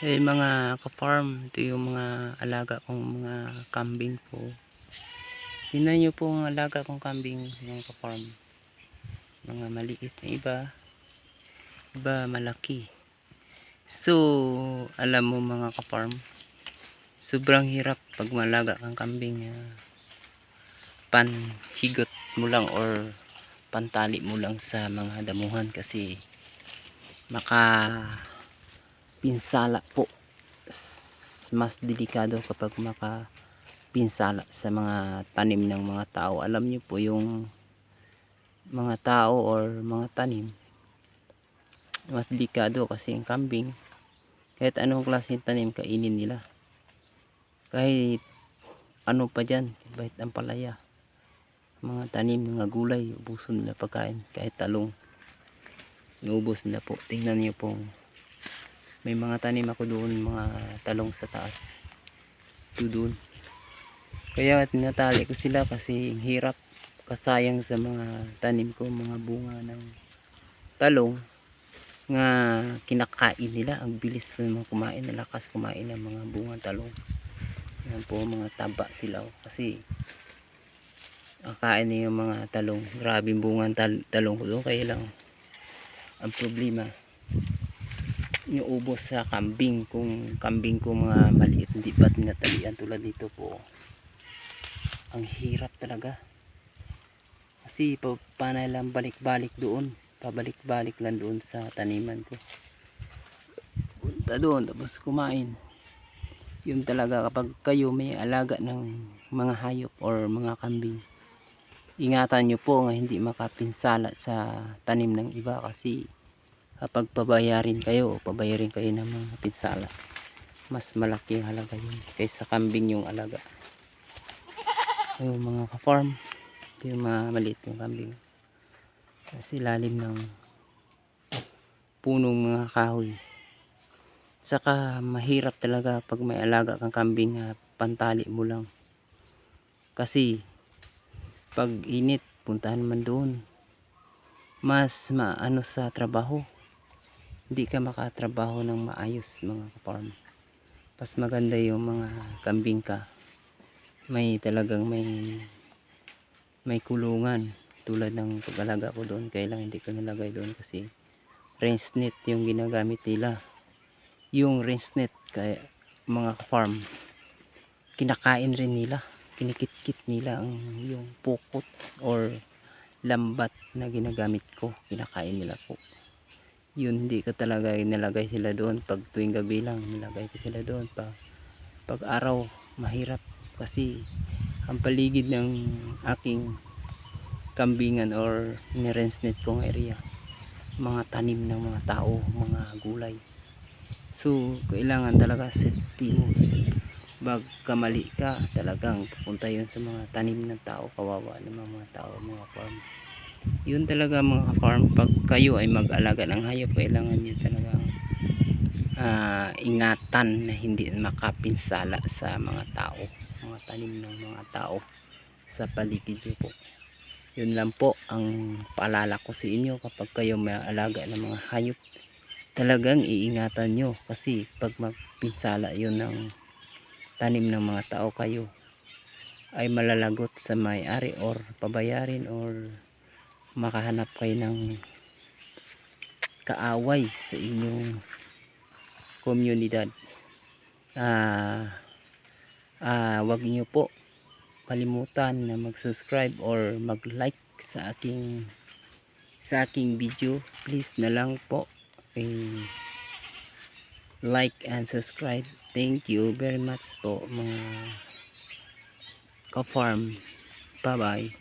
Eh mga ka-farm, ito yung mga alaga kong mga kambing po. Tingnan nyo po ang alaga kong kambing mga ka-farm. Mga maliit na iba. Iba malaki. So, alam mo mga ka-farm, sobrang hirap pag malaga kang kambing. ah, panhigot mo lang or pantali mo lang sa mga damuhan kasi maka pinsala po mas delikado kapag maka pinsala sa mga tanim ng mga tao. Alam niyo po yung mga tao or mga tanim mas delikado kasi ang kambing. Kahit anong klaseng tanim kainin nila. Kahit ano pa dyan kahit ang palaya mga tanim mga gulay ubusin nila pagkain. Kahit talong iubos nila po. Tingnan niyo po may mga tanim ako doon mga talong sa taas. Doon. Kaya tinatali ko sila kasi hirap kasayang sa mga tanim ko mga bunga ng talong nga kinakain nila. Ang bilis pa naman kumain nalakas kumain ng mga bunga talong. Yan po mga taba sila. Kasi akain niya yung mga talong. Grabing bunga tal talong ko doon. Kaya lang ang problema yung ubos sa kambing kung kambing ko mga maliit hindi pa tinatalian tulad nito po. Ang hirap talaga. Kasi pa, paano lang balik-balik doon? Pabalik-balik lang doon sa taniman ko. Punta doon tapos kumain. Yun talaga kapag kayo may alaga ng mga hayop or mga kambing ingatan nyo po nga hindi makapinsala sa tanim ng iba kasi kapag pabayarin kayo o pabayarin kayo ng mga pinsala. Mas malaki ang halaga yun kaysa kambing yung alaga. Yung mga ka-farm yung mga maliit yung kambing. Kasi lalim ng punong mga kahoy. Saka mahirap talaga pag may alaga kang kambing pantali mo lang. Kasi pag init puntahan man doon. Mas maano sa trabaho hindi ka makatrabaho ng maayos mga farm mas maganda yung mga kambing ka. May talagang may may kulungan. Tulad ng pag-alaga ko doon kailang hindi ko nalagay doon kasi rinse net yung ginagamit nila. Yung rinse net kaya mga farm kinakain rin nila. Kinikit-kit nila ang yung pukot or lambat na ginagamit ko. Kinakain nila po yun hindi ko talaga nilagay sila doon. Pag tuwing gabi lang nilagay ko sila doon. Pa pag araw mahirap. Kasi ang paligid ng aking kambingan or nirensnet kong area mga tanim ng mga tao mga gulay. So kailangan talaga safety mo. Bag kamali ka talagang pupunta yun sa mga tanim ng tao kawawa ng mga tao mga farm yun talaga mga farm pag kayo ay mag-alaga ng hayop kailangan nyo talaga ah, ingatan na hindi makapinsala sa mga tao mga tanim ng mga tao sa paligid nyo po. Yun lang po ang paalala ko sa inyo kapag kayo may alaga ng mga hayop. Talagang iingatan nyo kasi pag magpinsala yun ng tanim ng mga tao kayo ay malalagot sa may-ari or pabayarin or makahanap kayo ng kaaway sa inyong komunidad. Ah ah wag niyo po kalimutan na mag-subscribe or mag-like sa aking sa aking video. Please na lang po eh, like and subscribe. Thank you very much po mga ka-farm. Bye bye